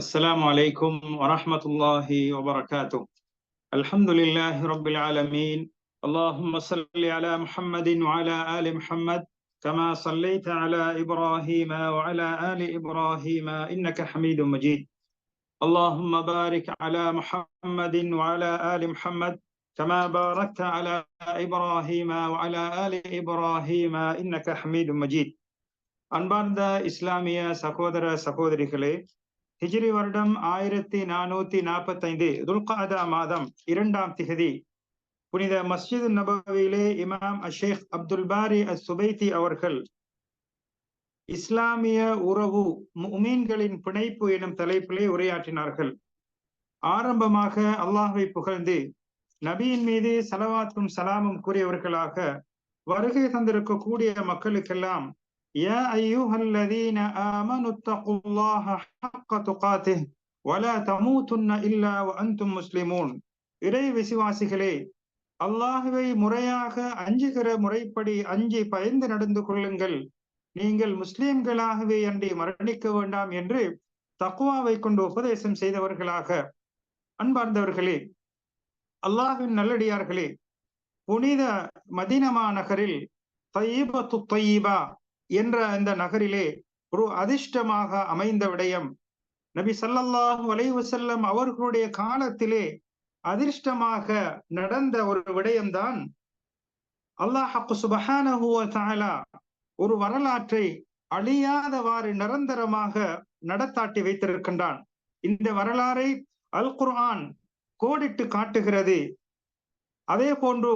السلام عليكم ورحمة الله وبركاته الحمد لله رب العالمين اللهم صل على محمد وعلى آل محمد كما صليت على إبراهيم وعلى آل إبراهيم إنك حميد مجيد اللهم بارك على محمد وعلى آل محمد كما باركت على إبراهيم وعلى آل إبراهيم إنك حميد مجيد அன்பார்ந்த இஸ்லாமிய சகோதர சகோதரிகளே ஹிஜ்ரி வருடம் ஆயிரத்தி நானூத்தி நாற்பத்தி ஐந்து துல்காதா மாதம் இரண்டாம் திகதி. புனித மஸ்ஜித் நபவியிலே இமாம் அஷேக் அப்துல் பாரி அஸ் சுபைத்தி அவர்கள் இஸ்லாமிய உறவு உமீன்களின் பிணைப்பு எனும் தலைப்பிலே உரையாற்றினார்கள். ஆரம்பமாக அல்லாஹை புகழ்ந்து நபியின் மீது சலவாத்தும் சலாமும் கூறியவர்களாக வருகை தந்திருக்கக்கூடிய மக்களுக்கெல்லாம் يا أيها الذين آمنوا اتقوا الله حق تقاته ولا تموتن إلا وأنتم مسلمون இறை விசுவாசிகளே அல்லாஹுவை முறையாக அஞ்சுகிற முறைப்படி அஞ்சி பயந்து நடந்து கொள்ளுங்கள் நீங்கள் முஸ்லிம்களாகவே அன்றி மரணிக்க வேண்டாம் என்று தக்குவாவை கொண்டு உபதேசம் செய்தவர்களாக அன்பார்ந்தவர்களே அல்லாஹின் நல்லடியார்களே புனித மதினமா நகரில் தையீபத்து தையீபா என்ற அந்த நகரிலே ஒரு அதிர்ஷ்டமாக அமைந்த விடயம். நபி சல்லல்லாஹு வலைவசல்லம் அவர்களுடைய காலத்திலே அதிர்ஷ்டமாக நடந்த ஒரு விடயம்தான் அல்லாஹு சுபஹானஹுவ ஒரு வரலாற்றை அழியாதவாறு நிரந்தரமாக நடத்தாட்டி வைத்திருக்கின்றான். இந்த வரலாறை அல் குர்ஆன் கோடிட்டு காட்டுகிறது. அதே போன்று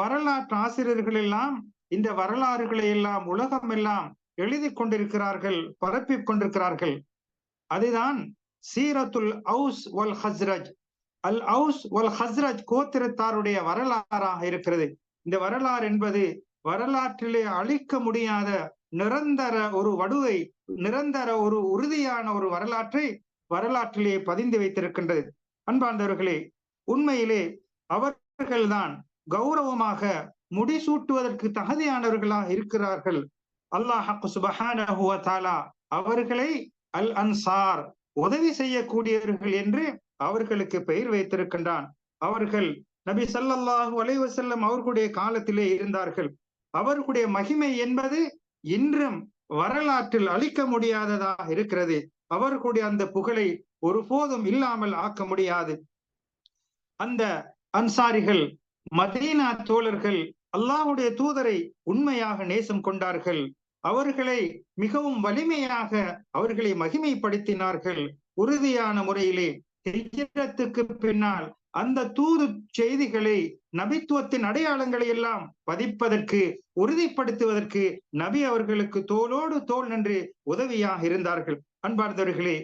வரலாற்று ஆசிரியர்கள் எல்லாம் இந்த வரலாறுகளை எல்லாம் உலகம் எல்லாம் எழுதி கொண்டிருக்கிறார்கள் பரப்பிக் கொண்டிருக்கிறார்கள். அதுதான் சீரத்துல் அவுஸ் வல் ஹஸ்ரஜ் அல் அவுஸ் வல் ஹஸ்ரஜ் கோத்திரத்தாருடைய வரலாறாக இருக்கிறது. இந்த வரலாறு என்பது வரலாற்றிலே அழிக்க முடியாத நிரந்தர ஒரு வடுவை நிரந்தர ஒரு உறுதியான ஒரு வரலாற்றை வரலாற்றிலே பதிந்து வைத்திருக்கின்றது. அன்பார்ந்தவர்களே உண்மையிலே அவர்கள்தான் கௌரவமாக முடிசூட்டுவதற்கு தகுதியானவர்களாக இருக்கிறார்கள். அல்லாஹ் சுபஹானஹுவ அவர்களை அல் அன்சார் உதவி செய்யக்கூடியவர்கள் என்று அவர்களுக்கு பெயர் வைத்திருக்கின்றான். அவர்கள் நபி சல்லாஹு அலைவசல்லம் அவர்களுடைய காலத்திலே இருந்தார்கள். அவர்களுடைய மகிமை என்பது இன்றும் வரலாற்றில் அழிக்க முடியாததாக இருக்கிறது. அவர்களுடைய அந்த புகழை ஒருபோதும் இல்லாமல் ஆக்க முடியாது. அந்த அன்சாரிகள் மதீனா தோழர்கள் அல்லாஹுடைய தூதரை உண்மையாக நேசம் கொண்டார்கள். அவர்களை மிகவும் வலிமையாக அவர்களை மகிமைப்படுத்தினார்கள். உறுதியான முறையிலே ஹிஜ்ரத்துக்கு பின்னால் அந்த தூது செய்திகளை நபித்துவத்தின் அடையாளங்களை எல்லாம் பதிப்பதற்கு உறுதிப்படுத்துவதற்கு நபி அவர்களுக்கு தோளோடு தோல் நின்று உதவியாக இருந்தார்கள். அன்பார்ந்தவர்களே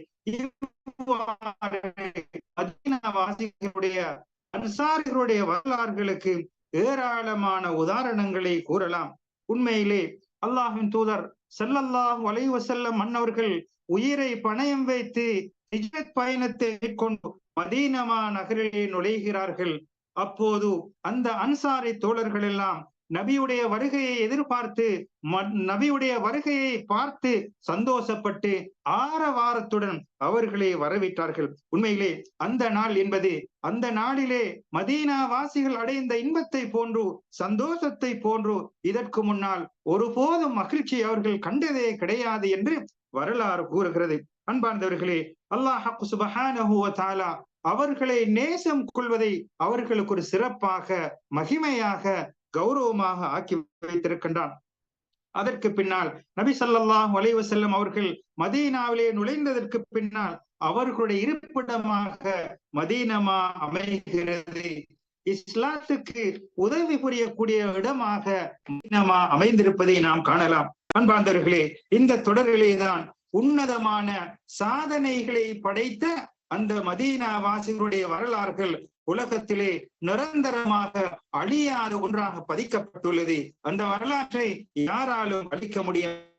வாசிகளுடைய அன்சாரிகளுடைய வரலாறுகளுக்கு ஏராளமான உதாரணங்களை கூறலாம். உண்மையிலே அல்லாஹின் தூதர் செல்லல்லாஹ் வலைவசல்லம் மன்னவர்கள் உயிரை பணயம் வைத்து ஹிஜ்ரத் பயணத்தை மேற்கொண்டு மதீனமா நகரிலே நுழைகிறார்கள். அப்போது அந்த அன்சாரி தோழர்கள் எல்லாம் நபியுடைய வருகையை எதிர்பார்த்து நபியுடைய வருகையை பார்த்து சந்தோஷப்பட்டு ஆரவாரத்துடன் அவர்களை வரவேற்றார்கள். உண்மையிலே அந்த நாள் என்பது அந்த நாளிலே மதீனா வாசிகள் அடைந்த இன்பத்தை போன்று சந்தோஷத்தை போன்று இதற்கு முன்னால் ஒருபோதும் மகிழ்ச்சி அவர்கள் கண்டதே கிடையாது என்று வரலாறு கூறுகிறது. அன்பார்ந்தவர்களே அல்லாஹ் தாலா அவர்களை நேசம் கொள்வதை அவர்களுக்கு ஒரு சிறப்பாக மகிமையாக கௌரவமாக ஆக்கி வைத்திருக்கின்றான். அதற்கு பின்னால் நபி சல்லாஹ் செல்லும் அவர்கள் மதீனாவிலே நுழைந்ததற்கு பின்னால் அவர்களுடைய இருப்பிடமாக மதீனமா அமைகிறது. இஸ்லாத்துக்கு உதவி புரியக்கூடிய இடமாக மதீனமா அமைந்திருப்பதை நாம் காணலாம். அன்பாந்தர்களே இந்த தொடரிலே தான் உன்னதமான சாதனைகளை படைத்த அந்த மதீனா வாசிகளுடைய வரலாறுகள் உலகத்திலே நிரந்தரமாக அழியாத ஒன்றாக பதிக்கப்பட்டுள்ளது. அந்த வரலாற்றை யாராலும் அழிக்க முடியாது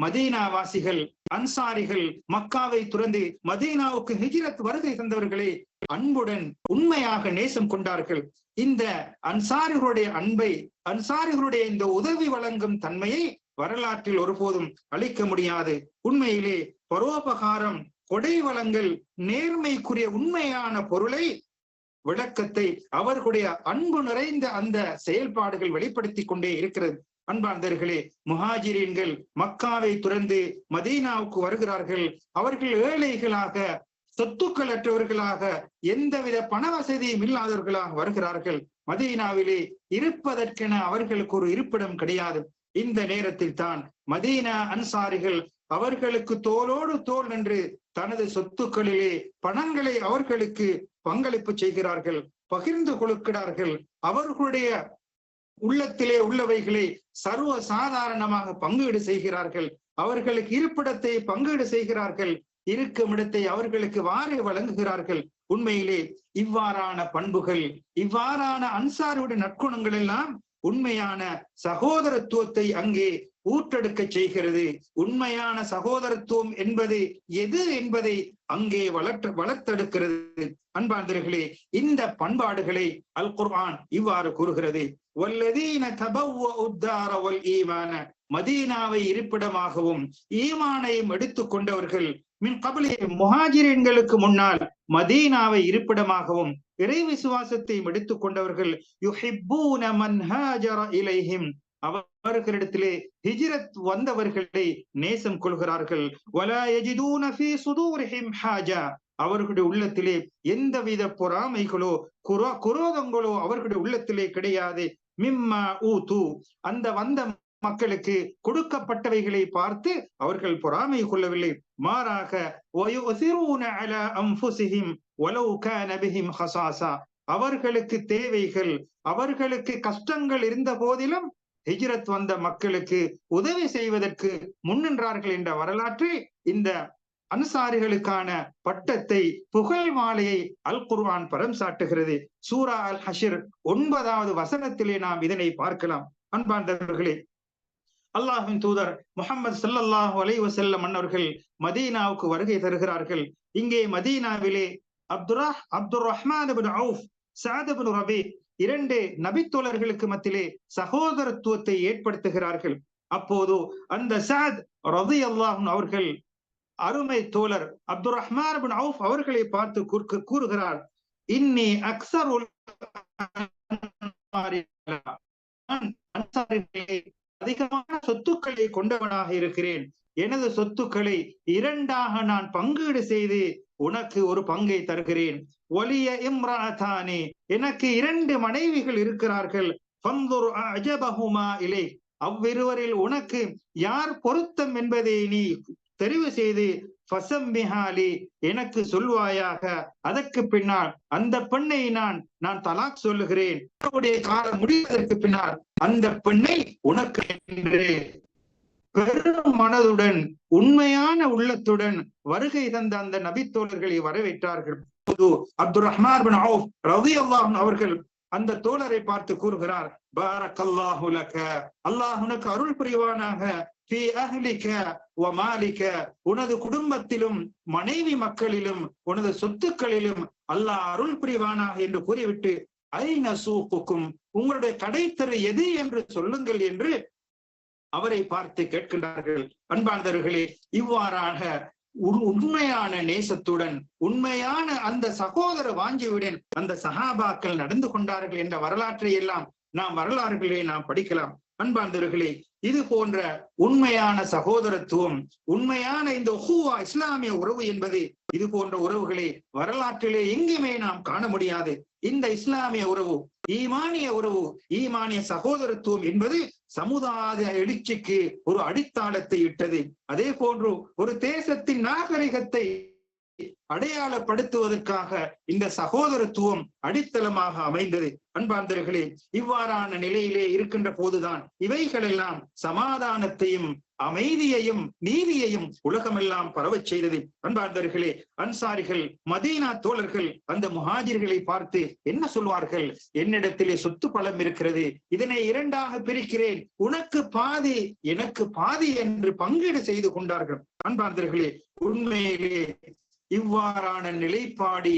மதீனா வாசிகள் அன்சாரிகள் மக்காவை துறந்து மதீனாவுக்கு ஹிஜிரத் வருகை தந்தவர்களே அன்புடன் உண்மையாக நேசம் கொண்டார்கள். இந்த அன்சாரிகளுடைய அன்பை அன்சாரிகளுடைய இந்த உதவி வழங்கும் தன்மையை வரலாற்றில் ஒருபோதும் அளிக்க முடியாது. உண்மையிலே பரோபகாரம் கொடை வளங்கள் நேர்மைக்குரிய உண்மையான பொருளை விளக்கத்தை அவர்களுடைய அன்பு நிறைந்த அந்த செயல்பாடுகள் வெளிப்படுத்தி கொண்டே இருக்கிறது. அன்பார்ந்தர்களே முஹாஜிரீன்கள் மக்காவை துறந்து மதீனாவுக்கு வருகிறார்கள். அவர்கள் ஏழைகளாக சொத்துக்களற்றவர்களாக எந்தவித பண வசதியும் இல்லாதவர்களாக வருகிறார்கள். மதீனாவிலே இருப்பதற்கென அவர்களுக்கு ஒரு இருப்பிடம் கிடையாது. இந்த நேரத்தில் தான் மதீனா அன்சாரிகள் அவர்களுக்கு தோளோடு தோல் நின்று தனது சொத்துக்களிலே பணங்களை அவர்களுக்கு பங்களிப்பு செய்கிறார்கள் பகிர்ந்து கொடுக்கிறார்கள். அவர்களுடைய உள்ளத்திலே உள்ளவைகளை சர்வ சாதாரணமாக பங்கீடு செய்கிறார்கள். அவர்களுக்கு இருப்பிடத்தை பங்கீடு செய்கிறார்கள். இருக்கும் இடத்தை அவர்களுக்கு வாரி வழங்குகிறார்கள். உண்மையிலே இவ்வாறான பண்புகள் இவ்வாறான அன்சாருடைய நற்குணங்கள் எல்லாம் உண்மையான சகோதரத்துவத்தை அங்கே ஊற்றெடுக்க செய்கிறது. உண்மையான சகோதரத்துவம் என்பது எது என்பதை அங்கே வளர்த்து வளர்த்தெடுக்கிறது. அன்பார்ந்தர்களே இந்த பண்பாடுகளை அல் குர்ஆன் இவ்வாறு கூறுகிறது. வல்லதீன தபவ்வ வல் மதீனாவை இருப்பிடமாகவும் ஈமானையும் எடுத்துக் கொண்டவர்கள் மின் கபலி முஹாஜிரன்களுக்கு முன்னால் மதீனாவை இருப்பிடமாகவும் இறை விசுவாசத்தையும் எடுத்துக் கொண்டவர்கள் யுஹிப்பூன மன் அவர்களிடத்திலே ஹிஜ்ரத் வந்தவர்களை நேசம் கொள்கிறார்கள். வலா யஜிதூன ஃபீ சுதூரிஹிம் ஹாஜா. அவர்களுடைய உள்ளத்திலே எந்தவித பொறாமைகளோ குரோ குரோதங்களோ அவர்களுடைய உள்ளத்திலே கிடையாது. மிம்மா ஊ தூ அந்த வந்த மக்களுக்கு கொடுக்கப்பட்டவைகளை பார்த்து அவர்கள் பொறாமை கொள்ளவில்லை. மாறாக அவர்களுக்கு தேவைகள் அவர்களுக்கு கஷ்டங்கள் இருந்த போதிலும் ஹிஜ்ரத் வந்த மக்களுக்கு உதவி செய்வதற்கு முன்னின்றார்கள் என்ற வரலாற்றை இந்த அன்சாரிகளுக்கான பட்டத்தை புகழ் மாலையை அல் குர்வான் பரம் சாட்டுகிறது. சூரா அல் ஹஷிர் ஒன்பதாவது வசனத்திலே நாம் இதனை பார்க்கலாம். அன்பார்ந்தவர்களே அல்லாஹின் தூதர் முகமது சல்லல்லாஹ் அலை வசல்லம் மன்னர்கள் மதீனாவுக்கு வருகை தருகிறார்கள். இங்கே மதீனாவிலே அப்துரா Abdur Rahman Auf Saad bin Rabi இரண்டு நபித்தோழர்களுக்கு மத்தியிலே சகோதரத்துவத்தை ஏற்படுத்துகிறார்கள். அப்போது அந்த சாத் ரதி அல்லாஹும் அவர்கள் அருமை தோழர் அப்துல் ரஹ்மான் அவுஃப் அவர்களை பார்த்து கூறுகிறார் இன்னி அக்சர் அதிகமான சொத்துக்களை கொண்டவனாக இருக்கிறேன். எனது சொத்துக்களை இரண்டாக நான் பங்கீடு செய்து உனக்கு ஒரு பங்கை தருகிறேன். ஒலிய இம்ராதானே எனக்கு இரண்டு மனைவிகள் இருக்கிறார்கள். அவ்விருவரில் உனக்கு யார் பொருத்தம் என்பதை நீ தெரிவு செய்து ஃபசம்பிஹாலி எனக்கு சொல்வாயாக. அதற்கு பின்னால் அந்த பெண்ணை நான் நான் தலாக் சொல்லுகிறேன். காலம் முடிவதற்கு பின்னால் அந்த பெண்ணை உனக்கு என்று பெரும் மனதுடன் உண்மையான உள்ளத்துடன் வருகை தந்த அந்த நபித்தோழர்களை வரவேற்றார்கள். அப்துல் ரஹ்மான் பின் ரவி அல்லாஹ் அவர்கள் அந்த தோழரை பார்த்து கூறுகிறார் பாரக் அல்லாஹுலக அல்லாஹ் உனக்கு அருள் புரிவானாக உனது குடும்பத்திலும் மனைவி மக்களிலும் உனது சொத்துக்களிலும் அல்லாஹ் அருள் புரிவானாக என்று கூறிவிட்டு ஐந சூப்புக்கும் உங்களுடைய கடைத்தரு எது என்று சொல்லுங்கள் என்று அவரை பார்த்து கேட்கின்றார்கள் அன்பார்ந்தவர்களே இவ்வாறாக உண்மையான நேசத்துடன் உண்மையான அந்த சகோதர வாஞ்சியுடன் அந்த சகாபாக்கள் நடந்து கொண்டார்கள் என்ற வரலாற்றை எல்லாம் நாம் வரலாறுகளே நாம் படிக்கலாம். அன்பார்ந்தவர்களே இது போன்ற உண்மையான சகோதரத்துவம் உண்மையான இந்த ஹூவா இஸ்லாமிய உறவு என்பது இது போன்ற உறவுகளை வரலாற்றிலே எங்குமே நாம் காண முடியாது. இந்த இஸ்லாமிய உறவு ஈமானிய உறவு ஈமானிய சகோதரத்துவம் என்பது சமுதாய எழுச்சிக்கு ஒரு அடித்தாளத்தை இட்டது. அதே போன்று ஒரு தேசத்தின் நாகரிகத்தை அடையாளப்படுத்துவதற்காக இந்த சகோதரத்துவம் அடித்தளமாக அமைந்தது. அன்பாந்தர்களே இவ்வாறான நிலையிலே இருக்கின்ற போதுதான் இவைகளெல்லாம் சமாதானத்தையும் அமைதியையும் நீதியையும் உலகமெல்லாம் பரவச் செய்தது. அன்பார்ந்தர்களே அன்சாரிகள் மதீனா தோழர்கள் அந்த முஹாஜிர்களை பார்த்து என்ன சொல்வார்கள்? என்னிடத்திலே சொத்து பலம் இருக்கிறது இதனை இரண்டாக பிரிக்கிறேன் உனக்கு பாதி எனக்கு பாதி என்று பங்கீடு செய்து கொண்டார்கள். அன்பார்ந்தர்களே உண்மையிலே இவ்வாறான நிலைப்பாடு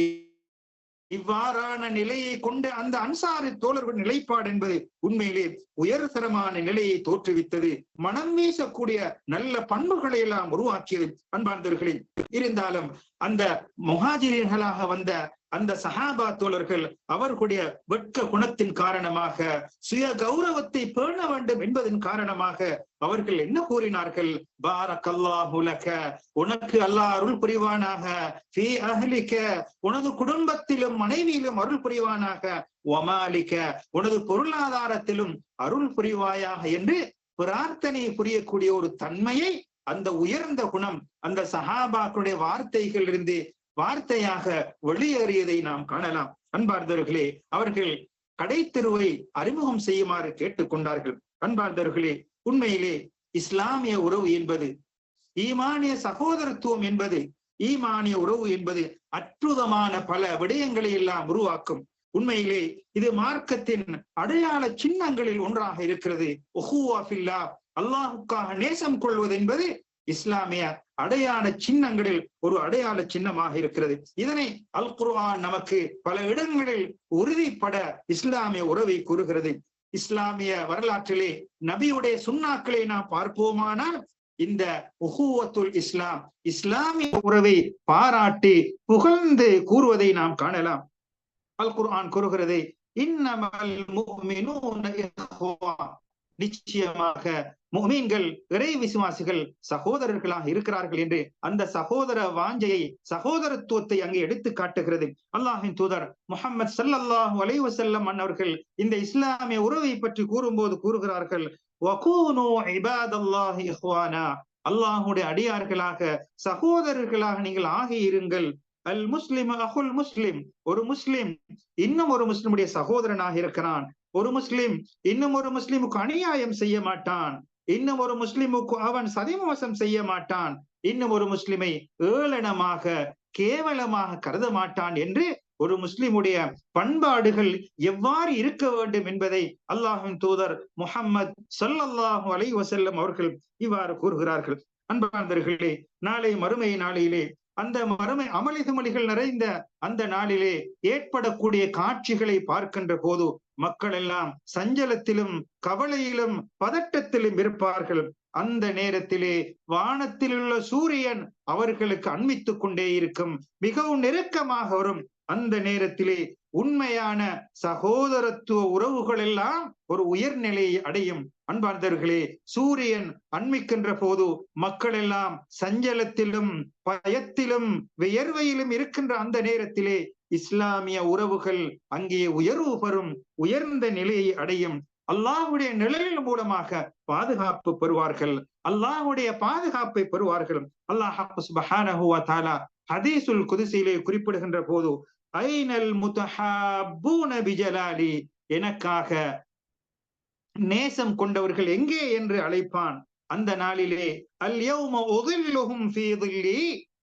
இவ்வாறான நிலையை கொண்ட அந்த அன்சாரி தோழர்கள் நிலைப்பாடு என்பது உண்மையிலே உயர்தரமான நிலையை தோற்றுவித்தது. மனம் வீசக்கூடிய நல்ல பண்புகளை எல்லாம் உருவாக்கியது அன்பார்ந்தவர்களில் இருந்தாலும் அந்த முகாஜிரியர்களாக வந்த அந்த சஹாபா தோழர்கள் அவர்களுடைய வெட்க குணத்தின் காரணமாக சுய கௌரவத்தை பேண வேண்டும் என்பதன் காரணமாக அவர்கள் என்ன கூறினார்கள்? பாரக்கல்லாஹுலக உனக்கு அல்லாஹ் அருள் புரிவானாக. ஃபீ அஹ்லிக்க உனது குடும்பத்திலும் மனைவியிலும் அருள் புரிவானாக. ஒமாலிக்க உனது பொருளாதாரத்திலும் அருள் புரிவாயாக என்று பிரார்த்தனை புரியக்கூடிய ஒரு தன்மையை அந்த உயர்ந்த குணம் அந்த சஹாபாக்களுடைய வார்த்தைகள் இருந்து வார்த்தையாக வெளியேறியதை நாம் காணலாம். அன்பார்ந்தவர்களே அவர்கள் கடைத்தெருவை அறிமுகம் செய்யுமாறு கேட்டுக்கொண்டார்கள். அன்பார்ந்தவர்களே உண்மையிலே இஸ்லாமிய உறவு என்பது ஈமானிய சகோதரத்துவம் என்பது ஈமானிய உறவு என்பது அற்புதமான பல விடயங்களை எல்லாம் உருவாக்கும். உண்மையிலே இது மார்க்கத்தின் அடையாள சின்னங்களில் ஒன்றாக இருக்கிறது. அல்லாஹுக்காக நேசம் கொள்வது என்பது இஸ்லாமிய அடையாள சின்னங்களில் ஒரு அடையாள சின்னமாக இருக்கிறது. இதனை அல் குர்ஆன் நமக்கு பல இடங்களில் உறுதிப்பட இஸ்லாமிய உறவை கூறுகிறது. இஸ்லாமிய வரலாற்றிலே நபியுடைய சுண்ணாக்களை நாம் பார்ப்போமானால் இந்த உஹூவத்துல் இஸ்லாம் இஸ்லாமிய உறவை பாராட்டி புகழ்ந்து கூறுவதை நாம் காணலாம். அல் குர்ஆன் கூறுகிறது இன்னமல் முஃமினூன நிச்சயமாக முமீன்கள் இறை விசுவாசிகள் சகோதரர்களாக இருக்கிறார்கள் என்று அந்த சகோதர வாஞ்சையை சகோதரத்துவத்தை அங்கே எடுத்து காட்டுகிறது. அல்லாஹின் தூதர் முகமது சல்லல்லாஹு அலைவசல்லம் அன்னவர்கள் இந்த இஸ்லாமிய உறவை பற்றி கூறும்போது கூறுகிறார்கள் அல்லாஹுடைய அடியார்களாக சகோதரர்களாக நீங்கள் ஆகியிருங்கள். அல் முஸ்லிம் அஹுல் முஸ்லிம். ஒரு முஸ்லிம் இன்னும் ஒரு முஸ்லிமுடைய சகோதரனாக இருக்கிறான். ஒரு முஸ்லிம் இன்னும் ஒரு முஸ்லிமுக்கு அநியாயம் செய்ய மாட்டான். இன்னும் ஒரு முஸ்லிமுக்கு அவன் சதிமோசம் செய்ய மாட்டான். இன்னும் ஒரு முஸ்லிமை ஏளனமாக கேவலமாக கருத மாட்டான் என்று ஒரு முஸ்லிமுடைய பண்பாடுகள் எவ்வாறு இருக்க வேண்டும் என்பதை அல்லாஹின் தூதர் முகம்மது சொல்லல்லாஹு அலை வசல்லம் அவர்கள் இவ்வாறு கூறுகிறார்கள். அன்பார்ந்தர்களே நாளை மறுமை நாளிலே அந்த மறுமை அமளிதுமளிகள் நிறைந்த அந்த நாளிலே ஏற்படக்கூடிய காட்சிகளை பார்க்கின்ற போது மக்கள் எல்லாம் சஞ்சலத்திலும் கவலையிலும் பதட்டத்திலும் இருப்பார்கள். அந்த நேரத்திலே வானத்தில் உள்ள சூரியன் அவர்களுக்கு அண்மித்துக் கொண்டே இருக்கும். மிகவும் நெருக்கமாக வரும். அந்த நேரத்திலே உண்மையான சகோதரத்துவ உறவுகள் எல்லாம் ஒரு உயர்நிலையை அடையும். அன்பார்ந்தவர்களே சூரியன் அண்மிக்கின்ற போது மக்கள் எல்லாம் சஞ்சலத்திலும் பயத்திலும் வியர்வையிலும் இருக்கின்ற அந்த நேரத்திலே இஸ்லாமிய உறவுகள் அங்கே உயர்வு பெறும் உயர்ந்த நிலையை அடையும். அல்லாஹுடைய நிழலின் மூலமாக பாதுகாப்பு பெறுவார்கள். அல்லாஹுடைய பாதுகாப்பை பெறுவார்கள். அல்லாஹ் ஹதீசுல் குதிசையிலே குறிப்பிடுகின்ற போது ஐனல் முத்தஹாபூன பிஜலாலி எனக்காக நேசம் கொண்டவர்கள் எங்கே என்று அழைப்பான்? அந்த நாளிலே அல் யௌம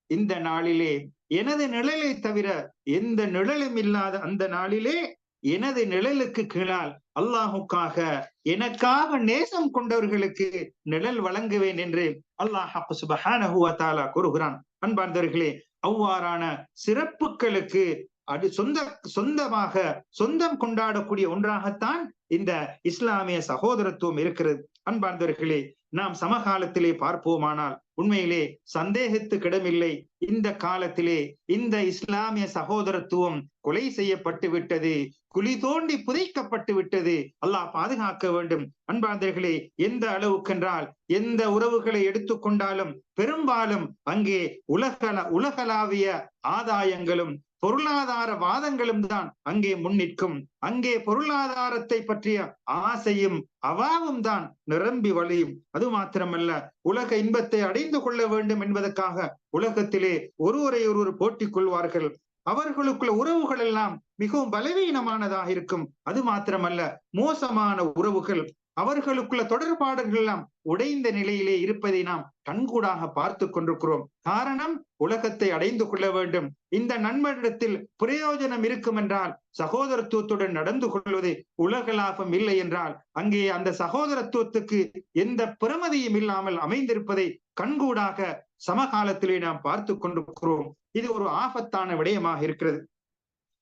இந்த நாளிலே எனது நிழலை தவிர எந்த நிழலும் இல்லாத அந்த நாளிலே எனது நிழலுக்கு கீழால் அல்லாஹுக்காக எனக்காக நேசம் கொண்டவர்களுக்கு நிழல் வழங்குவேன் என்று அல்லாஹ் தாலா கூறுகிறான். அன்பார்ந்தவர்களே அவ்வாறான சிறப்புகளுக்கு அது சொந்த சொந்தமாக சொந்தம் கொண்டாடக்கூடிய ஒன்றாகத்தான் இந்த இஸ்லாமிய சகோதரத்துவம் இருக்கிறது. அன்பார்ந்தவர்களே நாம் சமகாலத்திலே பார்ப்போமானால் உண்மையிலே சந்தேகத்துக்கிடமில்லை இந்த காலத்திலே இந்த இஸ்லாமிய சகோதரத்துவம் கொலை செய்யப்பட்டு விட்டது குழி தோண்டி புதைக்கப்பட்டு விட்டது. அல்லாஹ் பாதுகாக்க வேண்டும். அன்பார்ந்தர்களே எந்த அளவுக்கென்றால் எந்த உறவுகளை எடுத்துக்கொண்டாலும் பெரும்பாலும் அங்கே உலகல உலகளாவிய ஆதாயங்களும் பொருளாதார வாதங்களும் தான் அங்கே முன்னிற்கும் அங்கே பொருளாதாரத்தை பற்றிய ஆசையும் அவாவும் தான் நிரம்பி வழியும். அது மாத்திரமல்ல உலக இன்பத்தை அடைந்து கொள்ள வேண்டும் என்பதற்காக உலகத்திலே ஒருவரை ஒருவர் போட்டிக் கொள்வார்கள். அவர்களுக்குள்ள உறவுகள் எல்லாம் மிகவும் பலவீனமானதாக இருக்கும். அது மாத்திரமல்ல மோசமான உறவுகள். அவர்களுக்குள்ள தொடர்பாடுகள் எல்லாம் உடைந்த நிலையிலே இருப்பதை நாம் கண்கூடாக பார்த்து கொண்டிருக்கிறோம். காரணம் உலகத்தை அடைந்து கொள்ள வேண்டும். இந்த நண்பனிடத்தில் பிரயோஜனம் இருக்கும் என்றால் சகோதரத்துவத்துடன் நடந்து கொள்வது உலக லாபம் இல்லை என்றால் அங்கே அந்த சகோதரத்துவத்துக்கு எந்த பிரமதியும் இல்லாமல் அமைந்திருப்பதை கண்கூடாக சமகாலத்திலே நாம் பார்த்து கொண்டிருக்கிறோம். இது ஒரு ஆபத்தான விடயமாக இருக்கிறது.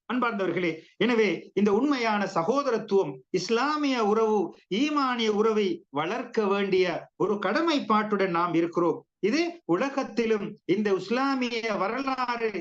அன்பார்ந்தவர்களே எனவே இந்த உண்மையான சகோதரத்துவம் இஸ்லாமிய உறவு ஈமானிய உறவை வளர்க்க வேண்டிய ஒரு கடமைப்பாட்டுடன் நாம் இருக்கிறோம். இது உலகத்திலும் இந்த இஸ்லாமிய வரலாறு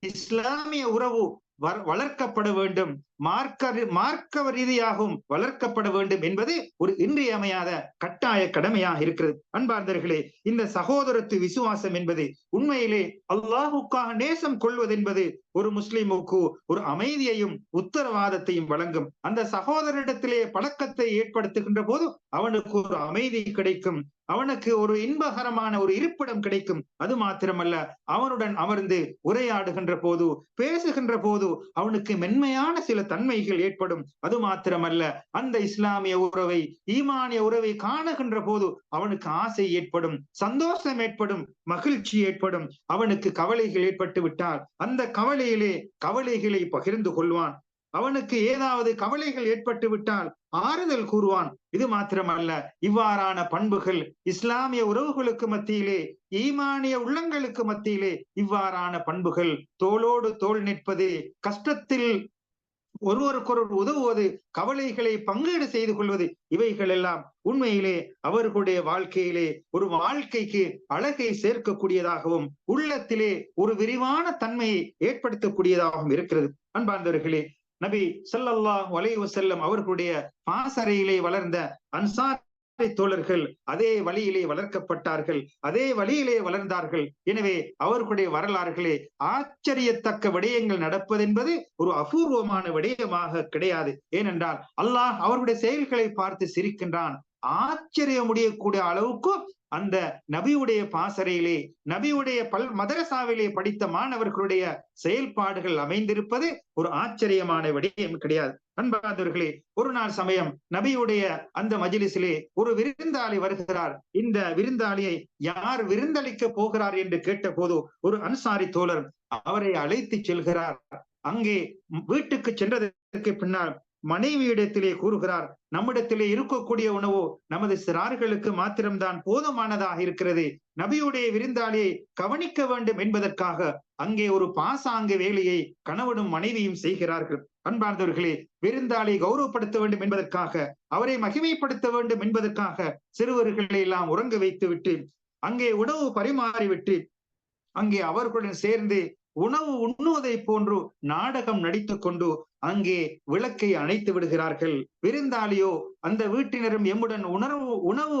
இஸ்லாமிய உறவு வளர்க்கப்பட வேண்டும். மார்க்க மார்க்க ரீதியாகவும் வளர்க்கப்பட வேண்டும் என்பது ஒரு இன்றியமையாத கட்டாய கடமையாக இருக்கிறது. அன்பார்ந்தர்களே இந்த சகோதரத்து விசுவாசம் என்பது உண்மையிலே அல்லாஹுக்காக நேசம் கொள்வது என்பது ஒரு முஸ்லிமுக்கு ஒரு அமைதியையும் உத்தரவாதத்தையும் வழங்கும். அந்த சகோதரிடத்திலே பழக்கத்தை ஏற்படுத்துகின்ற போது அவனுக்கு ஒரு அமைதி கிடைக்கும். அவனுக்கு ஒரு இன்பகரமான ஒரு இருப்பிடம் கிடைக்கும். அது மாத்திரமல்ல அவனுடன் அமர்ந்து உரையாடுகின்ற போது பேசுகின்ற போது அவனுக்கு மென்மையான சில தன்மைகள் ஏற்படும். அது மாத்திரமல்ல அந்த இஸ்லாமிய உறவை ஈமானிய உறவை காணுகின்ற போது அவனுக்கு ஆசை ஏற்படும் சந்தோஷம் ஏற்படும் மகிழ்ச்சி ஏற்படும். அவனுக்கு கவலைகள் ஏற்பட்டு விட்டால் அந்த கவலையிலே கவலைகளை பகிர்ந்து கொள்வான். அவனுக்கு ஏதாவது கவலைகள் ஏற்பட்டு விட்டால் ஆறுதல் கூறுவான். இது மாத்திரமல்ல இவ்வாறான பண்புகள் இஸ்லாமிய உறவுகளுக்கு மத்தியிலே ஈமானிய உள்ளங்களுக்கு மத்தியிலே இவ்வாறான பண்புகள் தோளோடு தோல் நிற்பது கஷ்டத்தில் ஒருவருக்கொருவர் உதவுவது கவலைகளை பங்கீடு செய்து கொள்வது இவைகள் எல்லாம் உண்மையிலே அவர்களுடைய வாழ்க்கையிலே ஒரு வாழ்க்கைக்கு அழகை சேர்க்கக்கூடியதாகவும் உள்ளத்திலே ஒரு விரிவான தன்மையை ஏற்படுத்தக்கூடியதாகவும் இருக்கிறது. அன்பார்ந்தவர்களே நபி சல்லல்லாஹ் வலைவு செல்லம் அவர்களுடைய பாசறையிலே வளர்ந்த அன்சாரி தோழர்கள் அதே வழியிலே வளர்க்கப்பட்டார்கள் அதே வழியிலே வளர்ந்தார்கள். எனவே அவர்களுடைய வரலாறுகளே ஆச்சரியத்தக்க விடயங்கள் நடப்பதென்பது ஒரு அபூர்வமான விடயமாக கிடையாது. ஏனென்றால் அல்லாஹ் அவருடைய செயல்களை பார்த்து சிரிக்கின்றான். ஆச்சரியமுடியக்கூடிய அளவுக்கு அந்த நபியுடைய பாசறையிலே நபியுடைய பல் மதரசாவிலே படித்த மாணவர்களுடைய செயல்பாடுகள் அமைந்திருப்பது ஒரு ஆச்சரியமான விடயம் கிடையாது. அன்பாதவர்களே ஒரு நாள் சமயம் நபியுடைய அந்த மஜிலிசிலே ஒரு விருந்தாளி வருகிறார். இந்த விருந்தாளியை யார் விருந்தளிக்க போகிறார் என்று கேட்ட போது ஒரு அன்சாரி தோழர் அவரை அழைத்து செல்கிறார். அங்கே வீட்டுக்கு சென்றதற்கு பின்னால் மனைவியிடத்திலே கூறுகிறார் நம்மிடத்திலே இருக்கக்கூடிய உணவு நமது சிறார்களுக்கு மாத்திரம்தான் போதுமானதாக இருக்கிறது. நபியுடைய விருந்தாளியை கவனிக்க வேண்டும் என்பதற்காக அங்கே ஒரு பாசாங்க வேலையை கணவனும் மனைவியும் செய்கிறார்கள். அன்பார்ந்தவர்களே விருந்தாளை கௌரவப்படுத்த வேண்டும் என்பதற்காக அவரை மகிமைப்படுத்த வேண்டும் என்பதற்காக சிறுவர்களை எல்லாம் உறங்க வைத்து விட்டு அங்கே உணவு பரிமாறிவிட்டு அங்கே அவர்களுடன் சேர்ந்து உணவு உண்ணுவதை போன்று நாடகம் நடித்து கொண்டு அங்கே விளக்கை அணைத்து விடுகிறார்கள். விருந்தாளியோ அந்த வீட்டினரும் எம்முடன் உணர்வு உணவு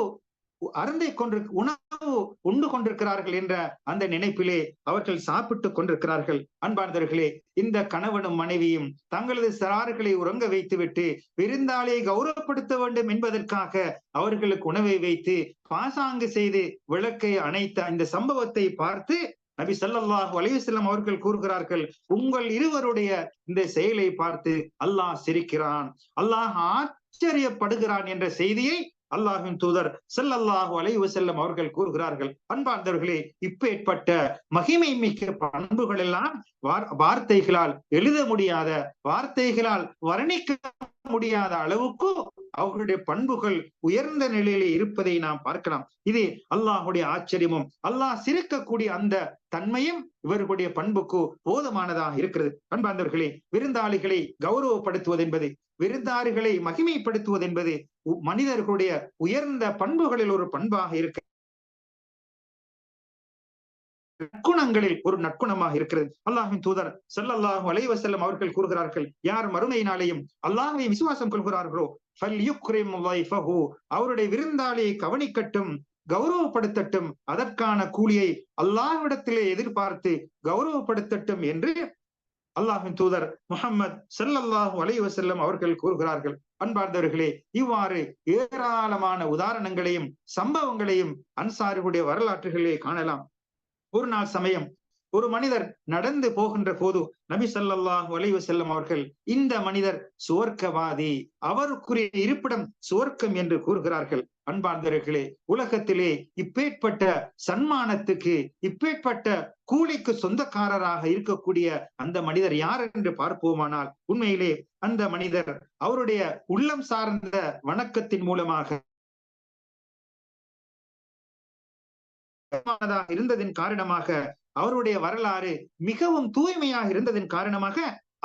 அருந்தை கொண்டு உணவு உண்டு கொண்டிருக்கிறார்கள் என்ற அந்த நினைப்பிலே அவர்கள் சாப்பிட்டு கொண்டிருக்கிறார்கள். அன்பார்ந்தவர்களே இந்த கணவனும் மனைவியும் தங்களது சரார்களை உறங்க வைத்துவிட்டு விருந்தாளியை கௌரவப்படுத்த வேண்டும் என்பதற்காக அவர்களுக்கு உணவை வைத்து பாசாங்கு செய்து விளக்கை அணைத்த இந்த சம்பவத்தை பார்த்து நபி சல்லாஹூ அலையுசல்லம் அவர்கள் கூறுகிறார்கள் உங்கள் இருவருடைய இந்த செயலை பார்த்து அல்லாஹ் சிரிக்கிறான். அல்லாஹ் ஆச்சரியப்படுகிறான் என்ற செய்தியை அல்லாஹின் தூதர் செல்லல்லாஹு அலைவு செல்லம் அவர்கள் கூறுகிறார்கள். அன்பார்ந்தவர்களே இப்பேற்பட்ட மகிமை மிக்க பண்புகள் எல்லாம் வார்த்தைகளால் எழுத முடியாத வார்த்தைகளால் வர்ணிக்க முடியாத அளவுக்கு அவர்களுடைய பண்புகள் உயர்ந்த நிலையிலே இருப்பதை நாம் பார்க்கலாம். இது அல்லாஹுடைய ஆச்சரியமும் அல்லாஹ் சிரிக்கக்கூடிய அந்த தன்மையும் இவர்களுடைய பண்புக்கு போதுமானதாக இருக்கிறது. அன்பார்ந்தவர்களே விருந்தாளிகளை கௌரவப்படுத்துவது என்பது விருந்தாளிகளை மகிமைப்படுத்துவது என்பது மனிதர்களுடைய உயர்ந்த பண்புகளில் ஒரு பண்பாக இருக்க நற்குணங்களில் ஒரு நற்குணமாக இருக்கிறது. அல்லாஹின் தூதர் செல்லல்லாஹு அலைவசல்லம் அவர்கள் கூறுகிறார்கள் யார் மறுமையினாலேயும் அல்லாஹை விசுவாசம் கொள்கிறார்களோ அவருடைய விருந்தாளியை கவனிக்கட்டும் கௌரவப்படுத்தட்டும். அதற்கான கூலியை அல்லாஹ்விடத்திலே எதிர்பார்த்து கௌரவப்படுத்தட்டும் என்று அல்லாஹின் தூதர் முகமது செல்லல்லாஹு அலைவசல்லம் அவர்கள் கூறுகிறார்கள். அன்பார்ந்தவர்களே இவ்வாறு ஏராளமான உதாரணங்களையும் சம்பவங்களையும் அன்சாரிகளுடைய வரலாற்றுகளிலே காணலாம். ஒரு நாள் சமயம் ஒரு மனிதர் நடந்து போகின்ற போது நபி சல்லாஹ் வலைவு செல்லம் அவர்கள் இந்த மனிதர் சுவர்க்கவாதி அவருக்குரிய இருப்பிடம் சுவர்க்கம் என்று கூறுகிறார்கள். அன்பார்ந்தவர்களே உலகத்திலே இப்பேற்பட்ட சன்மானத்துக்கு இப்பேற்பட்ட கூலிக்கு சொந்தக்காரராக இருக்கக்கூடிய அந்த மனிதர் யார் என்று பார்ப்போமானால் உண்மையிலே அந்த மனிதர் அவருடைய உள்ளம் சார்ந்த வணக்கத்தின் மூலமாக இருந்ததின் காரணமாக அவருடைய வரலாறு மிகவும் தூய்மையாக இருந்ததன் காரணமாக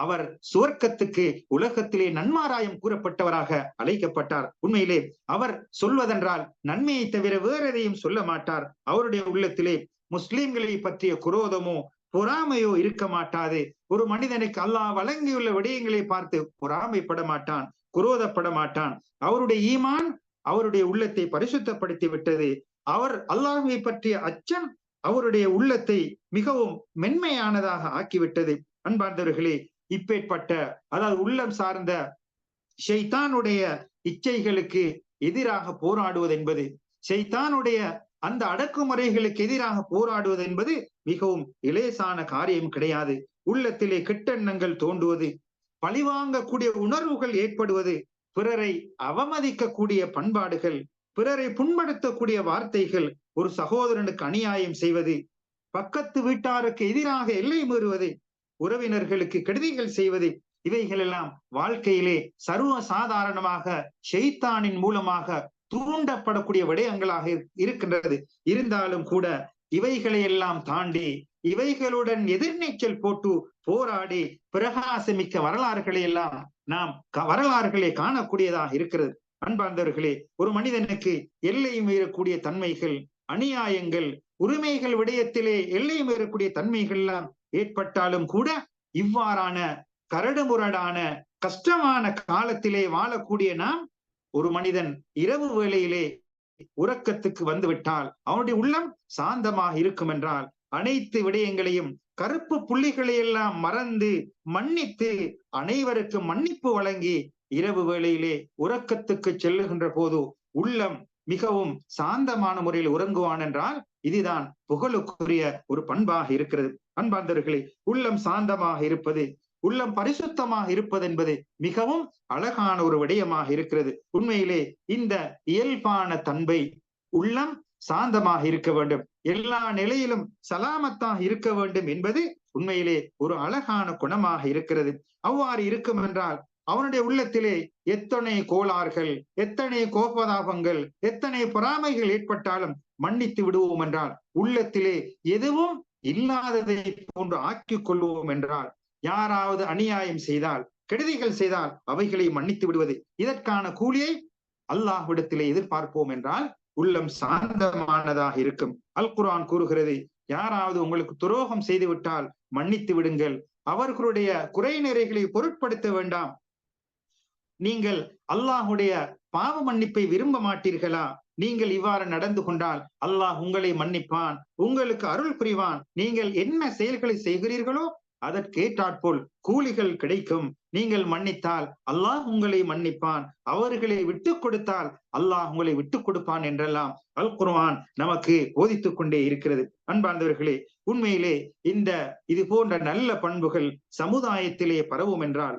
அவர் சுவர்க்கத்துக்கு உலகத்திலே நன்மாராயம் கூறப்பட்டவராக அழைக்கப்பட்டார். உண்மையிலே அவர் சொல்வதென்றால் நன்மையை தவிர வேற எதையும் சொல்ல மாட்டார். அவருடைய உள்ளத்திலே முஸ்லிம்களை பற்றிய குரோதமோ பொறாமையோ இருக்க மாட்டாது. ஒரு மனிதனுக்கு அல்லாஹ் வழங்கியுள்ள விடயங்களை பார்த்து பொறாமைப்பட மாட்டான் குரோதப்பட மாட்டான். அவருடைய ஈமான் அவருடைய உள்ளத்தை பரிசுத்தப்படுத்தி விட்டது. அவர் அல்லாஹுவை பற்றிய அச்சம் அவருடைய உள்ளத்தை மிகவும் மென்மையானதாக ஆக்கிவிட்டது. அன்பார்ந்தவர்களே இப்பேற்பட்ட அதாவது உள்ளம் சார்ந்த ஷைத்தானுடைய இச்சைகளுக்கு எதிராக போராடுவது என்பது ஷைத்தானுடைய அந்த அடக்குமுறைகளுக்கு எதிராக போராடுவது என்பது மிகவும் இலேசான காரியம் கிடையாது. உள்ளத்திலே கெட்டெண்ணங்கள் தோன்றுவது பழிவாங்கக்கூடிய உணர்வுகள் ஏற்படுவது பிறரை அவமதிக்கக்கூடிய பண்பாடுகள் பிறரை புண்படுத்தக்கூடிய வார்த்தைகள் ஒரு சகோதரனுக்கு அநியாயம் செய்வது பக்கத்து வீட்டாருக்கு எதிராக எல்லை மீறுவது உறவினர்களுக்கு கெடுதிகள் செய்வது இவைகளெல்லாம் வாழ்க்கையிலே சர்வ சாதாரணமாக ஷெய்தானின் மூலமாக தூண்டப்படக்கூடிய விடயங்களாக இருக்கின்றது. இருந்தாலும் கூட இவைகளை எல்லாம் தாண்டி இவைகளுடன் எதிர்நீச்சல் போட்டு போராடி பிரகாசமிக்க வரலாறுகளை எல்லாம் நாம் வரலாறுகளை காணக்கூடியதாக இருக்கிறது. அன்பார்ந்தவர்களே ஒரு மனிதனுக்கு எல்லை மீறக்கூடிய தன்மைகள் அநியாயங்கள் உரிமைகள் விடயத்திலே எல்லை மீறக்கூடிய தன்மைகள் எல்லாம் ஏற்பட்டாலும் கூட இவ்வாறான கரடுமுரடான கஷ்டமான காலத்திலே வாழக்கூடிய நாம் ஒரு மனிதன் இரவு வேளையிலே உறக்கத்துக்கு வந்து விட்டால் அவனுடைய உள்ளம் சாந்தமாக இருக்கும் என்றால் அனைத்து விடயங்களையும் கருப்பு புள்ளிகளை எல்லாம் மறந்து மன்னித்து அனைவருக்கும் மன்னிப்பு வழங்கி இரவு வேளையிலே உறக்கத்துக்கு செல்லுகின்ற போது உள்ளம் மிகவும் சாந்தமான முறையில் உறங்குவான் என்றால் இதுதான் புகழுக்குரிய ஒரு பண்பாக இருக்கிறது. பண்பாந்தர்களே உள்ளம் சாந்தமாக இருப்பது உள்ளம் பரிசுத்தமாக இருப்பது என்பது மிகவும் அழகான ஒரு விடயமாக இருக்கிறது. உண்மையிலே இந்த இயல்பான தன்மை உள்ளம் சாந்தமாக இருக்க வேண்டும். எல்லா நிலையிலும் சலாமத்தாக இருக்க வேண்டும் என்பது உண்மையிலே ஒரு அழகான குணமாக இருக்கிறது. அவ்வாறு இருக்கும் என்றால் அவனுடைய உள்ளத்திலே எத்தனை கோளாறுகள் எத்தனை கோபதாபங்கள் எத்தனை பொறாமைகள் ஏற்பட்டாலும் மன்னித்து விடுவோம் என்றால் உள்ளத்திலே எதுவும் இல்லாததை போன்று ஆக்கிக் கொள்வோம் என்றால் யாராவது அநியாயம் செய்தால் கெடுதிகள் செய்தால் அவைகளை மன்னித்து விடுவது இதற்கான கூலியை அல்லாஹ்விடத்திலே எதிர்பார்ப்போம் என்றால் உள்ளம் சாந்தமானதாக இருக்கும். அல் குரான் கூறுகிறது யாராவது உங்களுக்கு துரோகம் செய்துவிட்டால் மன்னித்து விடுங்கள். அவர்களுடைய குறை நிறைகளை பொருட்படுத்த வேண்டாம். நீங்கள் அல்லாஹுடைய பாவ மன்னிப்பை விரும்ப மாட்டீர்களா? நீங்கள் இவ்வாறு நடந்து கொண்டால் அல்லாஹ் உங்களை மன்னிப்பான் உங்களுக்கு அருள் புரிவான். நீங்கள் என்ன செயல்களை செய்கிறீர்களோ அதற்கேற்றாற்போல் கூலிகள் கிடைக்கும். நீங்கள் மன்னித்தால் அல்லாஹ் உங்களை மன்னிப்பான். அவர்களை விட்டு கொடுத்தால் அல்லாஹ் உங்களை விட்டு கொடுப்பான் என்றெல்லாம் அல் குர்வான் நமக்கு போதித்துக் கொண்டே இருக்கிறது. அன்பார்ந்தவர்களே உண்மையிலே இந்த இது போன்ற நல்ல பண்புகள் சமுதாயத்திலே பரவும் என்றால்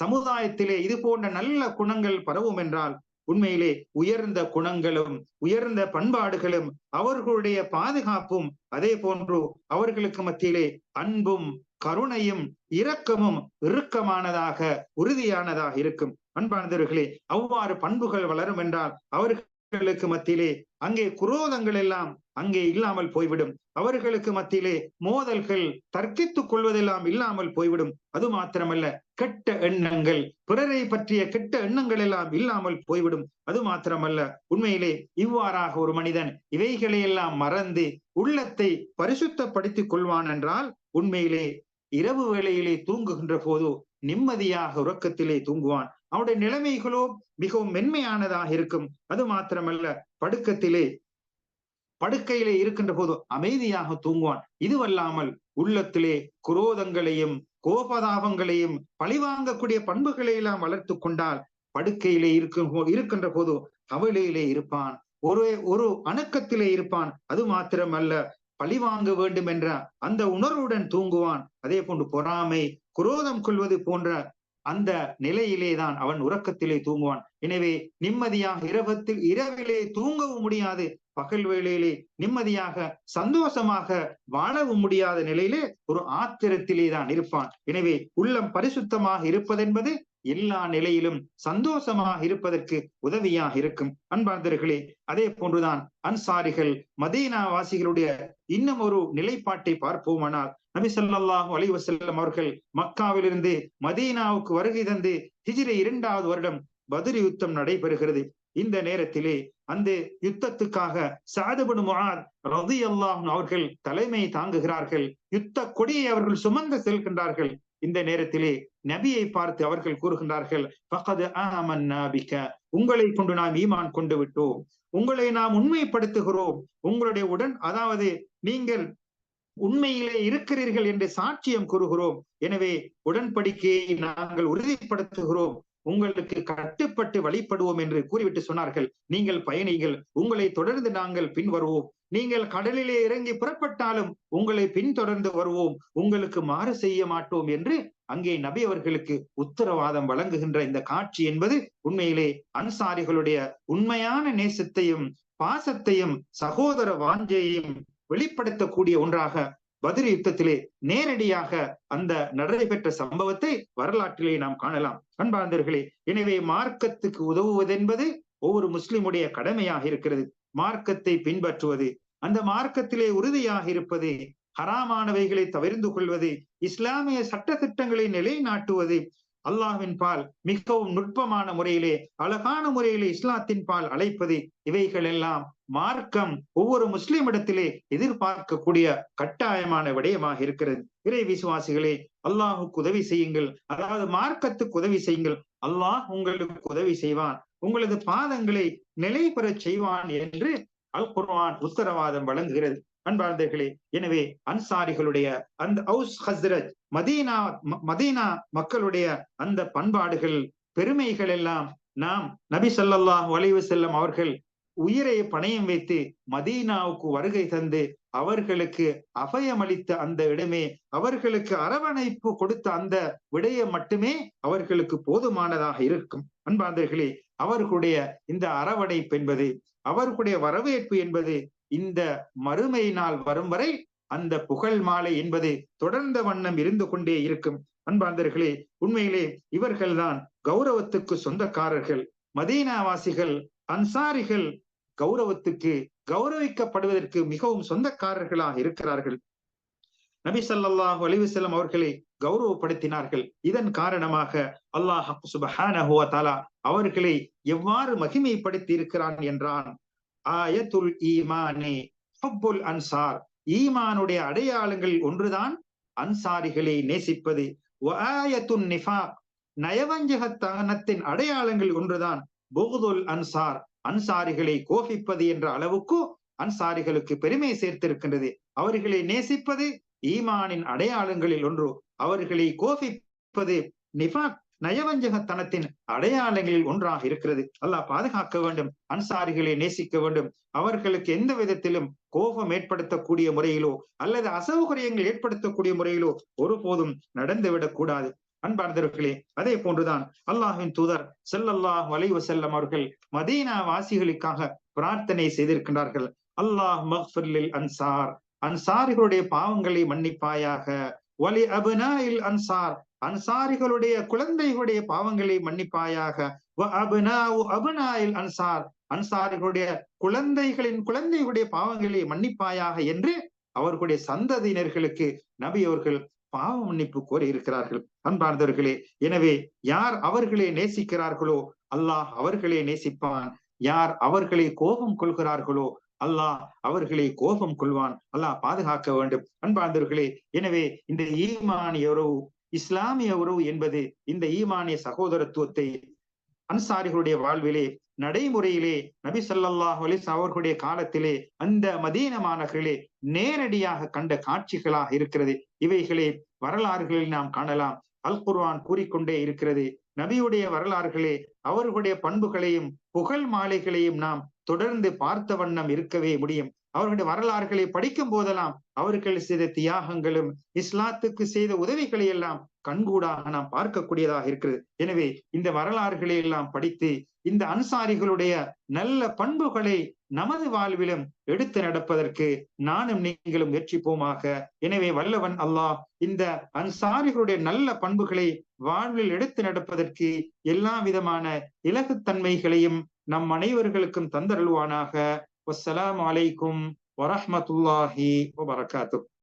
சமுதாயத்திலே இது போன்ற நல்ல குணங்கள் பரவும் என்றால் உண்மையிலே உயர்ந்த குணங்களும் உயர்ந்த பண்பாடுகளும் அவர்களுடைய பாதுகாப்பும் அதே போன்று அவர்களுக்கு மத்தியிலே அன்பும் கருணையும் இரக்கமும் இறுக்கமானதாக உறுதியானதாக இருக்கும். அன்பானதர்களே அவ்வாறு பண்புகள் வளரும் என்றால் அவர்களுக்கு மத்தியிலே அங்கே குரோதங்கள் எல்லாம் அங்கே இல்லாமல் போய்விடும். அவர்களுக்கு மத்தியிலே மோதல்கள் தர்க்கித்துக் கொள்வதெல்லாம் இல்லாமல் போய்விடும். அது மாத்திரமல்ல கெட்ட எண்ணங்கள் பிறரை பற்றிய கெட்ட எண்ணங்கள் எல்லாம் இல்லாமல் போய்விடும். அது மாத்திரமல்ல உண்மையிலே இவ்வாறாக ஒரு மனிதன் இவைகளை எல்லாம் மறந்து உள்ளத்தை பரிசுத்தப்படுத்திக் கொள்வான் என்றால் உண்மையிலே இரவு வேளையிலே தூங்குகின்ற போது நிம்மதியாக உறக்கத்திலே தூங்குவான். அவனுடைய நிலைமைகளோ மிகவும் மென்மையானதாக இருக்கும். அது மாத்திரமல்ல படுக்கத்திலே படுக்கையிலே இருக்கின்ற போது அமைதியாக தூங்குவான். இதுவல்லாமல் உள்ளத்திலே குரோதங்களையும் கோபதாபங்களையும் பழிவாங்கக்கூடிய பண்புகளை எல்லாம் வளர்த்து கொண்டால் படுக்கையிலே இருக்கும் இருக்கின்ற போது கவலையிலே இருப்பான். ஒரு ஒரு அணுக்கத்திலே இருப்பான். அது மாத்திரமல்ல பழிவாங்க வேண்டும் என்ற அந்த உணர்வுடன் தூங்குவான். அதே போன்று பொறாமை குரோதம் கொள்வது போன்ற அந்த நிலையிலே தான் அவன் உறக்கத்திலே தூங்குவான். எனவே நிம்மதியாக இரவத்தில் இரவிலே தூங்கவும் முடியாது. பகல் வேளையிலே நிம்மதியாக சந்தோஷமாக வாழவும் முடியாத நிலையிலே ஒரு ஆத்திரத்திலே தான் இருப்பான். எனவே உள்ளம் பரிசுத்தமாக இருப்பதென்பது எல்லா நிலையிலும் சந்தோஷமாக இருப்பதற்கு உதவியாக இருக்கும். அன்பார்ந்தர்களே அதே போன்றுதான் அன்சாரிகள் மதீனா வாசிகளுடைய இன்னும் ஒரு நிலைப்பாட்டை பார்ப்போமானால் நபி ஸல்லல்லாஹு அவர்கள் மக்காவிலிருந்து மதீனாவுக்கு வருகை தந்து ஹிஜிரி இரண்டாவது வருடம் பதிரி யுத்தம் நடைபெறுகிறது. இந்த நேரத்திலே அந்த யுத்தத்துக்காக சாதுபடு முகாத் ரதி அல்லாஹ் அவர்கள் தலைமை தாங்குகிறார்கள். யுத்த கொடியை அவர்கள் சுமந்து செல்கின்றார்கள். இந்த நேரத்திலே நபியை பார்த்து அவர்கள் கூறுகின்றார்கள் உங்களை கொண்டு நாம் ஈமான் கொண்டு விட்டோம். உங்களை நாம் உண்மைப்படுத்துகிறோம். உங்களுடைய உடன் அதாவது நீங்கள் உண்மையிலே இருக்கிறீர்கள் என்று சாட்சியம் கூறுகிறோம். எனவே உடன்படிக்கையை நாங்கள் உறுதிப்படுத்துகிறோம். உங்களுக்கு கட்டுப்பட்டு வழிபடுவோம் என்று கூறிவிட்டு சொன்னார்கள். நீங்கள் பயணிகள் உங்களை தொடர்ந்து நாங்கள் பின்வருவோம். நீங்கள் கடலிலே இறங்கி புறப்பட்டாலும் உங்களை பின்தொடர்ந்து வருவோம். உங்களுக்கு மாறு செய்ய மாட்டோம் என்று அங்கே நபி அவர்களுக்கு உத்தரவாதம் வழங்குகின்ற இந்த காட்சி என்பது உண்மையிலே அன்சாரிகளுடைய உண்மையான நேசத்தையும் பாசத்தையும் சகோதர வாஞ்சையையும் வெளிப்படுத்தக்கூடிய ஒன்றாக பதில் யுத்தத்திலே நேரடியாக அந்த நடைபெற்ற சம்பவத்தை வரலாற்றிலே நாம் காணலாம். அன்பார்ந்தர்களே எனவே மார்க்கத்துக்கு உதவுவதென்பது ஒவ்வொரு முஸ்லிமுடைய கடமையாக இருக்கிறது. மார்க்கத்தை பின்பற்றுவது அந்த மார்க்கத்திலே உறுதியாக இருப்பது ஹராமானவைகளை தவிர்ந்து கொள்வது இஸ்லாமிய சட்ட திட்டங்களை நிலைநாட்டுவது அல்லாஹ்வின் பால் மிகவும் நுட்பமான முறையிலே அழகான முறையிலே இஸ்லாத்தின் பால் அழைப்பது இவைகள் எல்லாம் மார்க்கம் ஒவ்வொரு முஸ்லிமிடத்திலே எதிர்பார்க்கக்கூடிய கட்டாயமான விடயமாக இருக்கிறது. இறை விசுவாசிகளே அல்லாஹுக்கு உதவி செய்யுங்கள். அதாவது மார்க்கத்துக்கு உதவி செய்யுங்கள். அல்லாஹ் உங்களுக்கு உதவி செய்வான். உங்களது பாதங்களை நிலை பெறச் செய்வான் என்று அல் குர்வான் உத்தரவாதம் வழங்குகிறது. அன்பார்ந்தர்களே எனவே அன்சாரிகளுடைய அந்த அவுஸ் ஹஸ்ரத் மதீனா மதீனா மக்களுடைய அந்த பண்பாடுகள் பெருமைகள் எல்லாம் நாம் நபி ஸல்லல்லாஹு வளைவு செல்லும் அவர்கள் உயிரை பணயம் வைத்து மதீனாவுக்கு வருகை தந்து அவர்களுக்கு அபயமளித்த அந்த இடமே அவர்களுக்கு அரவணைப்பு கொடுத்த அந்த விடயம் மட்டுமே அவர்களுக்கு போதுமானதாக இருக்கும். அன்பாந்தர்களே அவர்களுடைய இந்த அரவணைப்பு என்பது அவர்களுடைய வரவேற்பு என்பது இந்த மறுமை நாள் வரும் வரை அந்த புகழ் மாலை என்பது தொடர்ந்த வண்ணம் இருந்து கொண்டே இருக்கும். அன்பாந்தர்களே உண்மையிலே இவர்கள்தான் கௌரவத்துக்கு சொந்தக்காரர்கள். மதீனாவாசிகள் அன்சாரிகள் கௌரவத்துக்கு கௌரவிக்கப்படுவதற்கு மிகவும் சொந்தக்காரர்களாக இருக்கிறார்கள். நபி சல்லாஹ் அலைஹி அவர்களே அவர்களை கௌரவப்படுத்தினார்கள். இதன் காரணமாக அல்லாஹ் சுப்ஹானஹு அவர்களை எவ்வாறு மகிமைப்படுத்தி இருக்கிறான் என்றான். ஆயத்துல் ஈமானே ஹப்புல் அன்சார். ஈமானுடைய அடையாளங்கள் ஒன்றுதான் அன்சாரிகளை நேசிப்பது. வஆயத்துன் நிஃபாக். நயவஞ்சகத்தனத்தின் அடையாளங்கள் ஒன்றுதான் புகுதுல் அன்சார். அன்சாரிகளை கோபிப்பது என்ற அளவுக்கு அன்சாரிகளுக்கு பெருமை சேர்த்திருக்கின்றது. அவர்களை நேசிப்பது ஈமானின் அடையாளங்களில் ஒன்று. அவர்களை கோபிப்பது நிஃபாக் நயவஞ்சகத்தனத்தின் அடையாளங்களில் ஒன்றாக இருக்கிறது. அல்லாஹ் பாதுகாக்க வேண்டும் அன்சாரிகளை நேசிக்க வேண்டும். அவர்களுக்கு எந்த விதத்திலும் கோபம் ஏற்படுத்தக்கூடிய முறையிலோ அல்லது அசௌகரியங்கள் ஏற்படுத்தக்கூடிய முறையிலோ ஒருபோதும் நடந்துவிடக் கூடாது. அன்பார்ந்தவர்களே அதே போன்றுதான் அல்லாஹின் தூதர் செல்லல்லாஹ் வலைவு செல்லம் அவர்கள் மதீனா வாசிகளுக்காக பிரார்த்தனை செய்திருக்கின்றார்கள். அல்லாஹ் அன்சார் அன்சாரிகளுடைய பாவங்களை மன்னிப்பாயாக. வலி அபுனாயில் அன்சார் அன்சாரிகளுடைய குழந்தைகளுடைய பாவங்களை மன்னிப்பாயாக. அன்சார் அன்சாரிகளுடைய குழந்தைகளின் குழந்தைகளுடைய பாவங்களை மன்னிப்பாயாக என்று அவர்களுடைய சந்ததியினர்களுக்கு நபி அவர்கள் பாவ மன்னிப்பு கோரி இருக்கிறார்கள். அன்பார்ந்தவர்களே எனவே யார் அவர்களை நேசிக்கிறார்களோ அல்லாஹ் அவர்களை நேசிப்பான். யார் அவர்களை கோபம் கொள்கிறார்களோ அல்லாஹ் அவர்களை கோபம் கொள்வான். அல்லாஹ் பாதுகாக்க வேண்டும். அன்பார்ந்தவர்களே எனவே இந்த ஈமானிய உறவு இஸ்லாமிய உறவு என்பது இந்த ஈமானிய சகோதரத்துவத்தை அன்சாரிகளுடைய வாழ்விலே நடைமுறையிலே நபி சல்லாஹ் அலிஸ் அவர்களுடைய காலத்திலே அந்த மதீன மாநகரிலே நேரடியாக கண்ட காட்சிகளாக இருக்கிறது. இவைகளே வரலாறுகளில் நாம் காணலாம். அல் குர்வான் கூறிக்கொண்டே இருக்கிறது. நபியுடைய வரலாறுகளே அவர்களுடைய பண்புகளையும் புகழ் மாலைகளையும் நாம் தொடர்ந்து பார்த்த வண்ணம் இருக்கவே முடியும். அவர்களுடைய வரலாறுகளை படிக்கும் போதெல்லாம் அவர்கள் செய்த தியாகங்களும் இஸ்லாத்துக்கு செய்த உதவிகளை எல்லாம் கண்கூடாக நாம் பார்க்கக்கூடியதாக இருக்கிறது. எனவே இந்த வரலாறுகளை எல்லாம் படித்து இந்த அன்சாரிகளுடைய நல்ல பண்புகளை நமது வாழ்விலும் எடுத்து நடப்பதற்கு நானும் நீங்களும் முயற்சிப்போமாக. எனவே வல்லவன் அல்லாஹ் இந்த அன்சாரிகளுடைய நல்ல பண்புகளை வாழ்வில் எடுத்து நடப்பதற்கு எல்லா விதமான இலகுத்தன்மைகளையும் நம் அனைவர்களுக்கும் தந்தருள்வானாக. வஸ்ஸலாமு அலைக்கும் வரஹமத்துல்லாஹி வரகாத்து